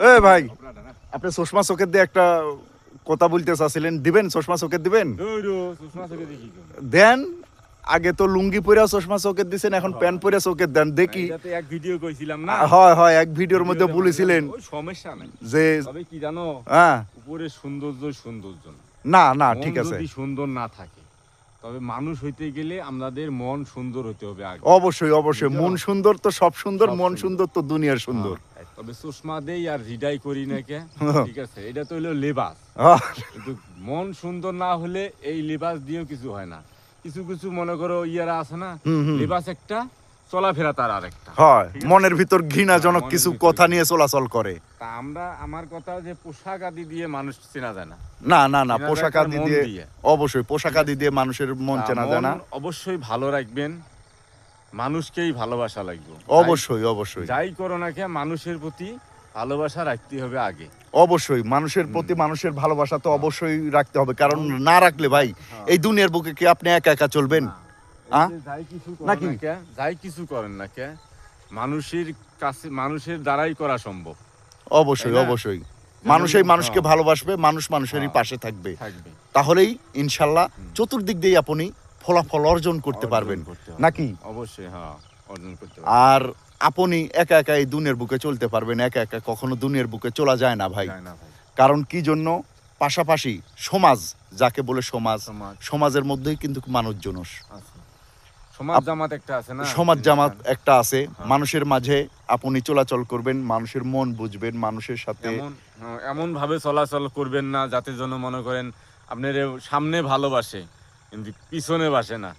এ ভাই আপনি চশমা চোখের দিয়ে একটা কথা বলতে চাচ্ছিলেন। দিবেন? চশমা চোখের দিবেন? দেন আগে তো লুঙ্গি পরে চশমা চোখের দিছেন এখন প্যান্ট পরে চোখের দেন দেখি। এক ভিডিও কইছিলাম না? হয় হয় এক ভিডিওর মধ্যে বলেছিলেন সমস্যা নাই। যে তবে কি জানো হ্যাঁ। উপরে সৌন্দর্য সৌন্দর্য না। না ঠিক আছে। যদি সুন্দর না থাকে তবে মানুষ হইতে গেলে আমাদের মন সুন্দর হতে হবে আগে। অবশ্যই অবশ্যই। মন সুন্দর তো সব সুন্দর মন সুন্দর। তো দুনিয়ার সুন্দর। তবে চশমা দেই আর করি না কে? ঠিক আছে এটা তো হলো লেবাস। কিন্তু মন সুন্দর না হলে এই লেবাস দিয়েও কিছু হয় না। কিছু কিছু মনে করো ইয়ারা আছে না। লেবাস একটা চলাফেরা তার আরেকটা। হয় মনের ভিতর ঘৃণাজনক মনের কিছু কথা নিয়ে চলাচল করে। তা আমরা আমার কথা যে পোশাক আদি দিয়ে মানুষ চেনা যায় না। না না না পোশাক আদি মন দিয়ে দিয়ে। অবশ্যই পোশাক আদি দিয়ে মানুষের মন চেনা যায় না। অবশ্যই ভালো রাখবেন। মানুষকেই ভালোবাসা লাগবে। অবশ্যই অবশ্যই। যাই করো না কে মানুষের প্রতি ভালোবাসা রাখতে হবে আগে। অবশ্যই মানুষের প্রতি মানুষের ভালোবাসা তো অবশ্যই রাখতে হবে। কারণ না রাখলে ভাই হ্যাঁ। এই দুনিয়ার বুকে কি আপনি একা একা চলবেন? যাই কিছু করেন নাকি? না কে যাই কিছু করেন না কে মানুষের কাছে মানুষের দ্বারাই করা সম্ভব। অবশ্যই অবশ্যই। মানুষই মানুষকে হ্যাঁ। ভালোবাসবে মানুষ মানুষেরই হ্যাঁ। পাশে থাকবে। থাকবে। তাহলেই ইনশাল্লাহ চতুর্দিক দিয়ে আপনি ফলাফল অর্জন করতে পারবেন। নাকি? অবশ্যই হ্যাঁ অর্জন করতে আর আপনি একা একা এই দুনিয়ার বুকে চলতে পারবেন একা একা কখনো দুনিয়ার বুকে চলা যায় না ভাই। কারণ কি জন্য? পাশাপাশি সমাজ যাকে বলে সমাজ সমাজ। সমাজের মধ্যেই কিন্তু মানুষজন আছে। সমাজ জামাত একটা আছে না? সমাজ জামাত একটা আছে। হ্যাঁ। মানুষের মাঝে আপনি চলাচল করবেন মানুষের মন বুঝবেন মানুষের সাথে এমন হ্যাঁ, ভাবে চলাচল করবেন না যাতে জন্য মনে করেন আপনার সামনে ভালোবাসে। কিন্তু পিছনে বাসে না।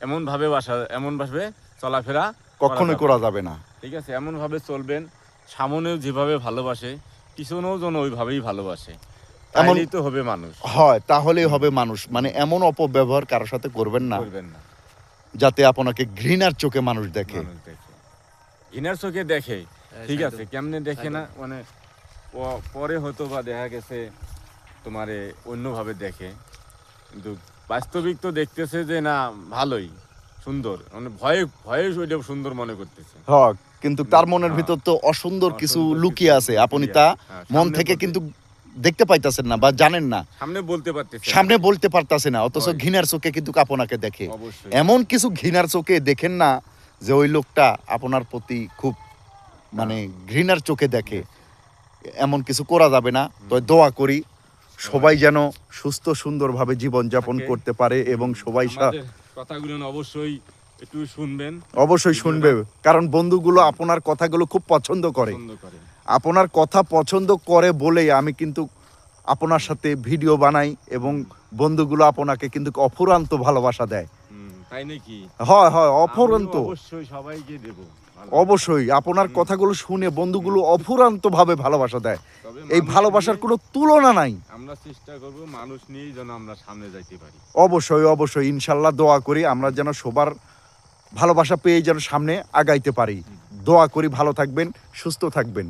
এমন ভাবে বাসা এমন ভাবে চলাফেরা কখনোই করা যাবে না। ঠিক আছে এমন ভাবে চলবেন সামনেও যেভাবে ভালোবাসে পিছনেও যেন ওইভাবেই ভালোবাসে। এমন- তাইলেই তো হবে মানুষ। হয় তাহলেই হবে মানুষ। মানে এমন অপব্যবহার কারোর সাথে করবেন না। করবেন না। যাতে আপনাকে ঘৃণার চোখে মানুষ দেখে। দেখে। ঘৃণার চোখে দেখে। ঠিক আছে কেমনে দেখে না? মানে পরে হয়তো বা দেখা গেছে তোমারে অন্যভাবে দেখে। কিন্তু বাস্তবিক তো দেখতেছে যে না ভালোই সুন্দর। মানে ভয়ে ভয়ে ওইটা সুন্দর মনে করতেছে। হ্যাঁ কিন্তু তার মনের হ্যাঁ। ভিতর তো অসুন্দর কিছু লুকিয়ে আছে আপনি তা হ্যাঁ, মন সামনে থেকে বলতে- কিন্তু দেখতে পাইতাছেন না বা জানেন না। সামনে বলতে পারতেছে সামনে বলতে পারতাছে না অথচ হয়। ঘৃণার চোখে কিন্তু আপনাকে দেখে। এমন কিছু ঘৃণার চোখে দেখেন না যে ওই লোকটা আপনার প্রতি খুব মানে ঘৃণার চোখে দেখে। এমন কিছু করা যাবে না। তো দোয়া করি সবাই যেন সুস্থ সুন্দরভাবে জীবনযাপন। করতে পারে এবং সবাই কথাগুলো অবশ্যই একটু শুনবেন। অবশ্যই শুনবে কারণ বন্ধুগুলো আপনার কথাগুলো খুব পছন্দ করে। আপনার কথা পছন্দ করে বলেই আমি কিন্তু আপনার সাথে ভিডিও বানাই এবং বন্ধুগুলো আপনাকে কিন্তু অফুরান্ত ভালোবাসা দেয়। তাই নাকি? হয় হয় অফুরান্ত। অবশ্যই সবাইকে দেব। অবশ্যই আপনার কথাগুলো শুনে বন্ধুগুলো অফুরান্ত ভাবে ভালোবাসা দেয়। এই ভালোবাসার কোনো তুলনা নাই। আমরা চেষ্টা করব মানুষ নিয়েই যেন আমরা সামনে যাইতে পারি। অবশ্যই অবশ্যই ইনশাল্লাহ দোয়া করি আমরা যেন সবার ভালোবাসা পেয়ে যেন সামনে আগাইতে পারি। দোয়া করি ভালো থাকবেন সুস্থ থাকবেন।